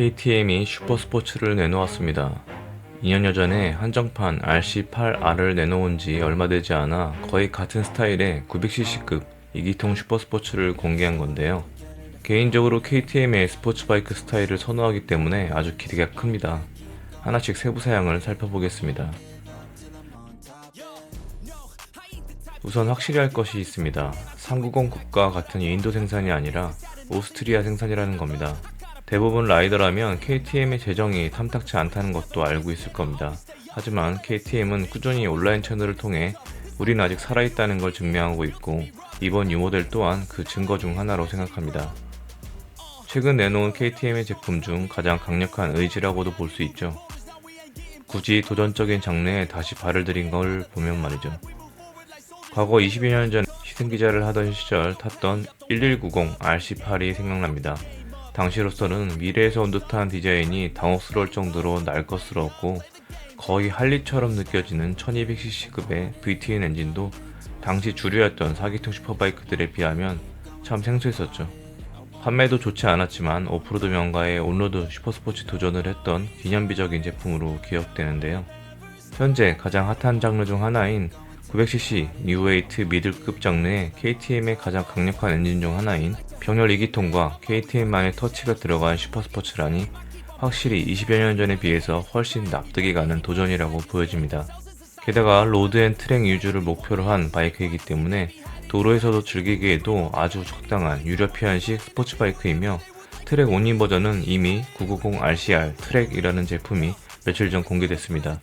KTM이 슈퍼스포츠를 내놓았습니다. 2년여 전에 한정판 RC8R을 내놓은 지 얼마 되지 않아 거의 같은 스타일의 900cc급 2기통 슈퍼스포츠를 공개한 건데요. 개인적으로 KTM의 스포츠 바이크 스타일을 선호하기 때문에 아주 기대가 큽니다. 하나씩 세부 사양을 살펴보겠습니다. 우선 확실히 할 것이 있습니다. 390 국가 같은 인도 생산이 아니라 오스트리아 생산이라는 겁니다. 대부분 라이더라면 KTM의 재정이 탐탁치 않다는 것도 알고 있을 겁니다. 하지만 KTM은 꾸준히 온라인 채널을 통해 우린 아직 살아있다는 걸 증명하고 있고 이번 유모델 또한 그 증거 중 하나로 생각합니다. 최근 내놓은 KTM의 제품 중 가장 강력한 의지라고도 볼 수 있죠. 굳이 도전적인 장르에 다시 발을 들인 걸 보면 말이죠. 과거 20여 년전 시승기자를 하던 시절 탔던 1190 RC8이 생각납니다. 당시로서는 미래에서 온 듯한 디자인이 당혹스러울 정도로 날것스러웠고 거의 할리처럼 느껴지는 1200cc급의 VTN 엔진도 당시 주류였던 4기통 슈퍼바이크들에 비하면 참 생소했었죠. 판매도 좋지 않았지만 오프로드 명가의 온로드 슈퍼스포츠 도전을 했던 기념비적인 제품으로 기억되는데요. 현재 가장 핫한 장르 중 하나인 900cc 뉴웨이트 미들급 장르의 KTM의 가장 강력한 엔진 중 하나인 병렬 2기통과 KTM만의 터치가 들어간 슈퍼스포츠라니 확실히 20여 년 전에 비해서 훨씬 납득이 가는 도전이라고 보여집니다. 게다가 로드 앤 트랙 유주를 목표로 한 바이크이기 때문에 도로에서도 즐기기에도 아주 적당한 유러피안식 스포츠 바이크이며 트랙 온리 버전은 이미 990 RCR 트랙이라는 제품이 며칠 전 공개됐습니다.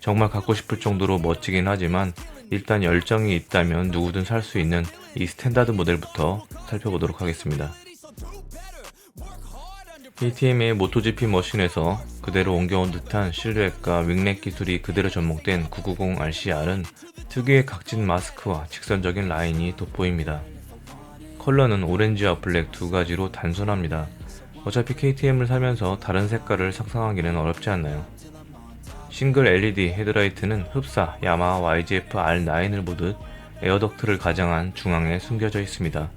정말 갖고 싶을 정도로 멋지긴 하지만 일단 열정이 있다면 누구든 살 수 있는 이 스탠다드 모델부터 살펴보도록 하겠습니다. KTM의 모토GP 머신에서 그대로 옮겨온 듯한 실루엣과 윙랩 기술이 그대로 접목된 990 RCR은 특유의 각진 마스크와 직선적인 라인이 돋보입니다. 컬러는 오렌지와 블랙 두 가지로 단순합니다. 어차피 KTM을 사면서 다른 색깔을 상상하기는 어렵지 않나요? 싱글 LED 헤드라이트는 흡사 야마하 YGF R9을 보듯 에어덕트를 가장한 중앙에 숨겨져 있습니다.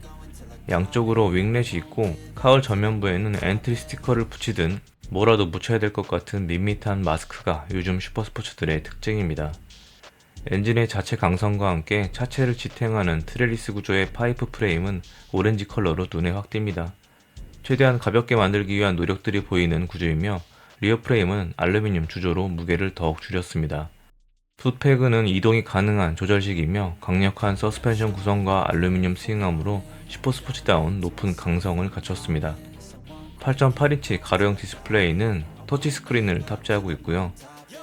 양쪽으로 윙렛이 있고 카울 전면부에는 엔트리 스티커를 붙이든 뭐라도 묻혀야 될 것 같은 밋밋한 마스크가 요즘 슈퍼스포츠들의 특징입니다. 엔진의 자체 강성과 함께 차체를 지탱하는 트렐리스 구조의 파이프 프레임은 오렌지 컬러로 눈에 확 띕니다. 최대한 가볍게 만들기 위한 노력들이 보이는 구조이며 리어 프레임은 알루미늄 주조로 무게를 더욱 줄였습니다. 풋패그는 이동이 가능한 조절식이며 강력한 서스펜션 구성과 알루미늄 스윙암으로 슈퍼스포츠다운 높은 강성을 갖췄습니다. 8.8인치 가로형 디스플레이는 터치스크린을 탑재하고 있고요.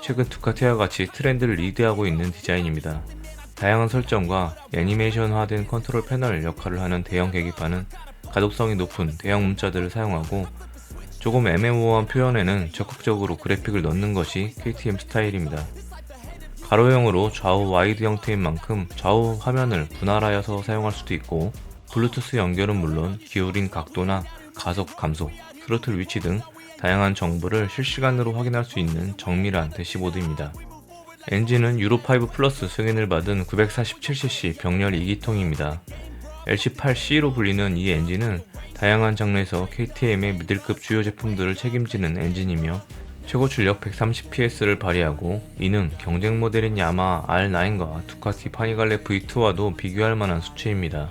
최근 두카티와 같이 트렌드를 리드하고 있는 디자인입니다. 다양한 설정과 애니메이션화된 컨트롤 패널 역할을 하는 대형 계기판은 가독성이 높은 대형 문자들을 사용하고 조금 애매모호한 표현에는 적극적으로 그래픽을 넣는 것이 KTM 스타일입니다. 가로형으로 좌우 와이드 형태인 만큼 좌우 화면을 분할하여서 사용할 수도 있고 블루투스 연결은 물론 기울인 각도나 가속 감소, 스로틀 위치 등 다양한 정보를 실시간으로 확인할 수 있는 정밀한 대시보드입니다. 엔진은 유로5 플러스 승인을 받은 947cc 병렬 2기통입니다. LC8C로 불리는 이 엔진은 다양한 장르에서 KTM의 미들급 주요 제품들을 책임지는 엔진이며 최고 출력 130ps를 발휘하고 이는 경쟁 모델인 야마 R9과 두카티 파니갈레 V2와도 비교할 만한 수치입니다.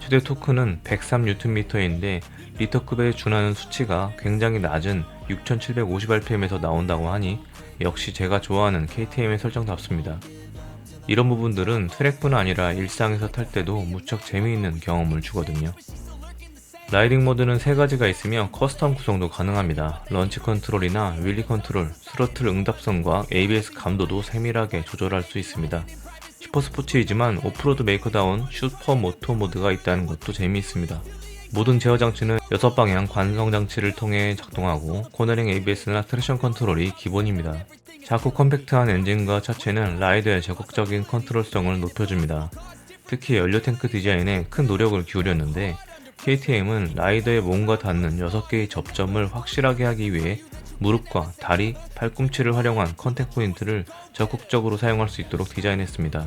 최대 토크는 103Nm인데 리터급에 준하는 수치가 굉장히 낮은 6750rpm에서 나온다고 하니 역시 제가 좋아하는 KTM의 설정답습니다. 이런 부분들은 트랙뿐 아니라 일상에서 탈 때도 무척 재미있는 경험을 주거든요. 라이딩 모드는 세 가지가 있으며 커스텀 구성도 가능합니다. 런치 컨트롤이나 윌리 컨트롤, 스로틀 응답성과 ABS 감도도 세밀하게 조절할 수 있습니다. 슈퍼스포츠이지만 오프로드 메이커다운 슈퍼 모토 모드가 있다는 것도 재미있습니다. 모든 제어 장치는 6방향 관성 장치를 통해 작동하고 코너링 ABS나 트랙션 컨트롤이 기본입니다. 작고 컴팩트한 엔진과 차체는 라이더의 적극적인 컨트롤성을 높여줍니다. 특히 연료 탱크 디자인에 큰 노력을 기울였는데 KTM은 라이더의 몸과 닿는 6개의 접점을 확실하게 하기 위해 무릎과 다리, 팔꿈치를 활용한 컨택 포인트를 적극적으로 사용할 수 있도록 디자인했습니다.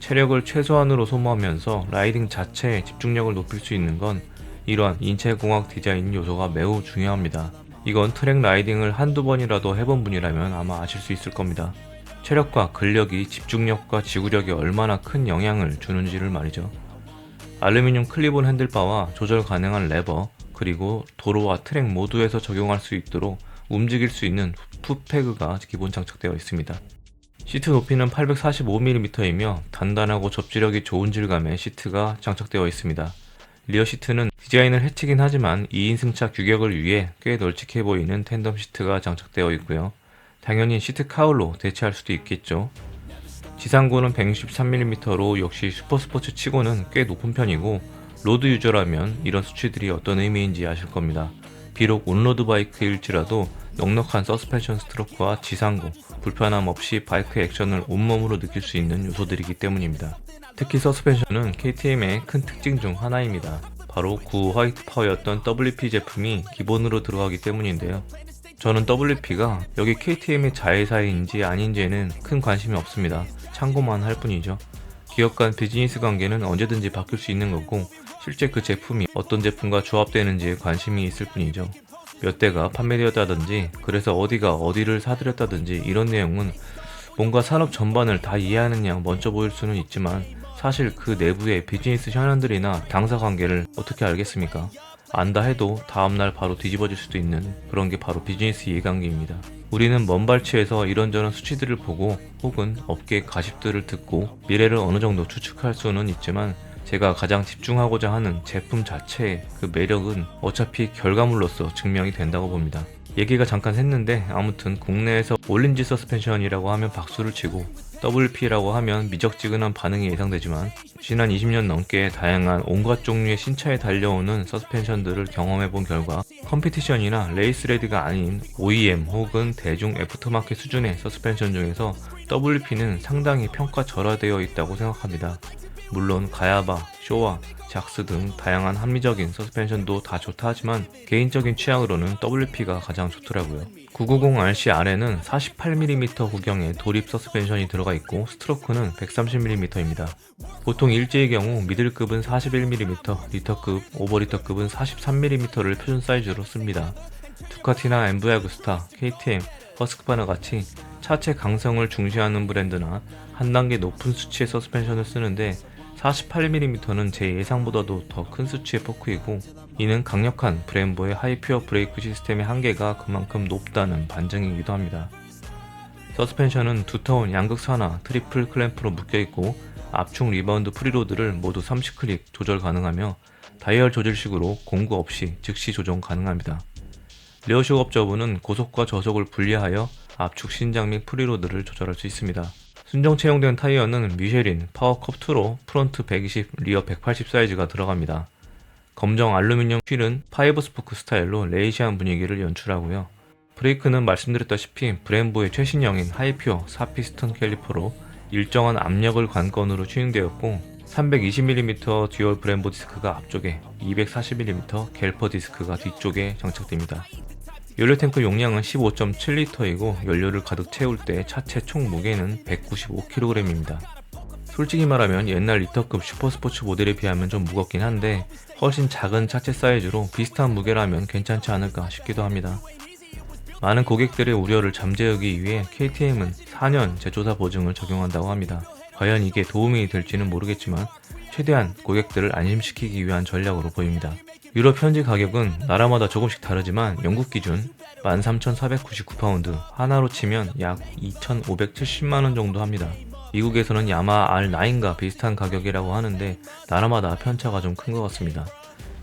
체력을 최소한으로 소모하면서 라이딩 자체의 집중력을 높일 수 있는 건 이러한 인체공학 디자인 요소가 매우 중요합니다. 이건 트랙 라이딩을 한두 번이라도 해본 분이라면 아마 아실 수 있을 겁니다. 체력과 근력이 집중력과 지구력에 얼마나 큰 영향을 주는지를 말이죠. 알루미늄 클리본 핸들바와 조절 가능한 레버, 그리고 도로와 트랙 모두에서 적용할 수 있도록 움직일 수 있는 풋패그가 기본 장착되어 있습니다. 시트 높이는 845mm이며 단단하고 접지력이 좋은 질감의 시트가 장착되어 있습니다. 리어 시트는 디자인을 해치긴 하지만 2인 승차 규격을 위해 꽤 널찍해 보이는 텐덤 시트가 장착되어 있고요. 당연히 시트 카울로 대체할 수도 있겠죠. 지상고는 163mm로 역시 슈퍼스포츠 치고는 꽤 높은 편이고 로드 유저라면 이런 수치들이 어떤 의미인지 아실 겁니다. 비록 온로드 바이크일지라도 넉넉한 서스펜션 스트로크와 지상고, 불편함 없이 바이크 액션을 온몸으로 느낄 수 있는 요소들이기 때문입니다. 특히 서스펜션은 KTM의 큰 특징 중 하나입니다. 바로 구 화이트 파워였던 WP 제품이 기본으로 들어가기 때문인데요. 저는 WP가 여기 KTM의 자회사인지 아닌지에는 큰 관심이 없습니다. 참고만 할 뿐이죠. 기업 간 비즈니스 관계는 언제든지 바뀔 수 있는 거고 실제 그 제품이 어떤 제품과 조합되는지에 관심이 있을 뿐이죠. 몇 대가 판매되었다든지 그래서 어디가 어디를 사들였다든지 이런 내용은 뭔가 산업 전반을 다 이해하는 양 먼저 보일 수는 있지만 사실 그 내부의 비즈니스 현안들이나 당사 관계를 어떻게 알겠습니까? 안다 해도 다음날 바로 뒤집어질 수도 있는 그런 게 바로 비즈니스 이해관계입니다. 우리는 먼 발치에서 이런저런 수치들을 보고 혹은 업계의 가십들을 듣고 미래를 어느 정도 추측할 수는 있지만 제가 가장 집중하고자 하는 제품 자체의 그 매력은 어차피 결과물로서 증명이 된다고 봅니다. 얘기가 잠깐 했는데 아무튼 국내에서 올린지 서스펜션이라고 하면 박수를 치고 WP라고 하면 미적지근한 반응이 예상되지만 지난 20년 넘게 다양한 온갖 종류의 신차에 달려오는 서스펜션들을 경험해 본 결과 컴피티션이나 레이스레드가 아닌 OEM 혹은 대중 애프터마켓 수준의 서스펜션 중에서 WP는 상당히 평가 절하되어 있다고 생각합니다. 물론 가야바, 쇼와, 작스 등 다양한 합리적인 서스펜션도 다 좋다 하지만 개인적인 취향으로는 WP가 가장 좋더라고요. 990RCR에는 48mm 구경의 도립 서스펜션이 들어가 있고 스트로크는 130mm입니다. 보통 일제의 경우 미들급은 41mm, 리터급, 오버리터급은 43mm를 표준 사이즈로 씁니다. 두카티나 엠브야구스타, KTM, 허스크바나 같이 차체 강성을 중시하는 브랜드나 한 단계 높은 수치의 서스펜션을 쓰는데 48mm는 제 예상보다도 더 큰 수치의 포크이고 이는 강력한 브렘보의 하이퓨어 브레이크 시스템의 한계가 그만큼 높다는 반증이기도 합니다. 서스펜션은 두터운 양극산화 트리플 클램프로 묶여있고 압축 리바운드 프리로드를 모두 30클릭 조절 가능하며 다이얼 조절식으로 공구 없이 즉시 조정 가능합니다. 레어쇼 업저브는 고속과 저속을 분리하여 압축 신장 및 프리로드를 조절할 수 있습니다. 순정 채용된 타이어는 미쉐린 파워컵 2로 프론트 120, 리어 180 사이즈가 들어갑니다. 검정 알루미늄 휠은 파이브 스포크 스타일로 레이시한 분위기를 연출하고요. 브레이크는 말씀드렸다시피 브렘보의 최신형인 하이퓨어 4피스톤 캘리퍼로 일정한 압력을 관건으로 튜닝되었고 320mm 듀얼 브렘보 디스크가 앞쪽에 240mm 갤퍼 디스크가 뒤쪽에 장착됩니다. 연료 탱크 용량은 15.7리터이고 연료를 가득 채울 때 차체 총 무게는 195kg입니다. 솔직히 말하면 옛날 리터급 슈퍼스포츠 모델에 비하면 좀 무겁긴 한데 훨씬 작은 차체 사이즈로 비슷한 무게라면 괜찮지 않을까 싶기도 합니다. 많은 고객들의 우려를 잠재우기 위해 KTM은 4년 제조사 보증을 적용한다고 합니다. 과연 이게 도움이 될지는 모르겠지만 최대한 고객들을 안심시키기 위한 전략으로 보입니다. 유럽 현지 가격은 나라마다 조금씩 다르지만 영국 기준 13,499파운드, 하나로 치면 약 2,570만원 정도 합니다. 미국에서는 야마 R9과 비슷한 가격이라고 하는데 나라마다 편차가 좀 큰 것 같습니다.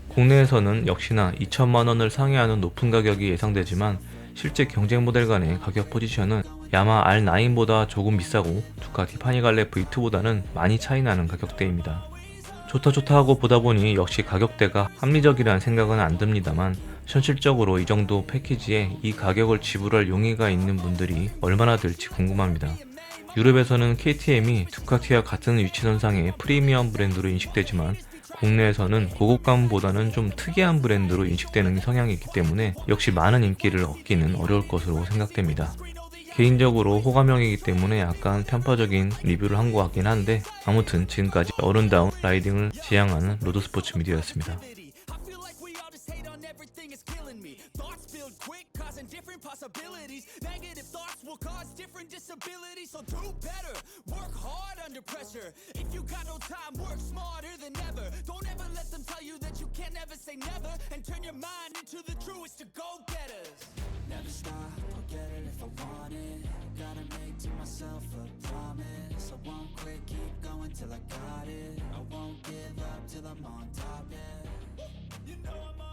국내에서는 역시나 2천만원을 상회하는 높은 가격이 예상되지만 실제 경쟁 모델 간의 가격 포지션은 야마 R9보다 조금 비싸고 두카티 파니갈레 V2보다는 많이 차이 나는 가격대입니다. 좋다 좋다 하고 보다 보니 역시 가격대가 합리적이라는 생각은 안 듭니다만 현실적으로 이 정도 패키지에 이 가격을 지불할 용의가 있는 분들이 얼마나 될지 궁금합니다. 유럽에서는 KTM이 두카티와 같은 위치선상의 프리미엄 브랜드로 인식되지만 국내에서는 고급감보다는 좀 특이한 브랜드로 인식되는 성향이 있기 때문에 역시 많은 인기를 얻기는 어려울 것으로 생각됩니다. 개인적으로 호감형이기 때문에 약간 편파적인 리뷰를 한 것 같긴 한데 아무튼 지금까지 어른다운 라이딩을 지향하는 로드스포츠 미디어였습니다. Different possibilities. Negative thoughts will cause different disabilities. So do better, work hard under pressure. If you got no time, work smarter than ever. Don't ever let them tell you that you can't never say never. And turn your mind into the truest to go getters. Never stop, I want it. Gotta make to myself a promise. I won't quit, keep going till I got it. I won't give up till I'm on top, yeah. You know I'm on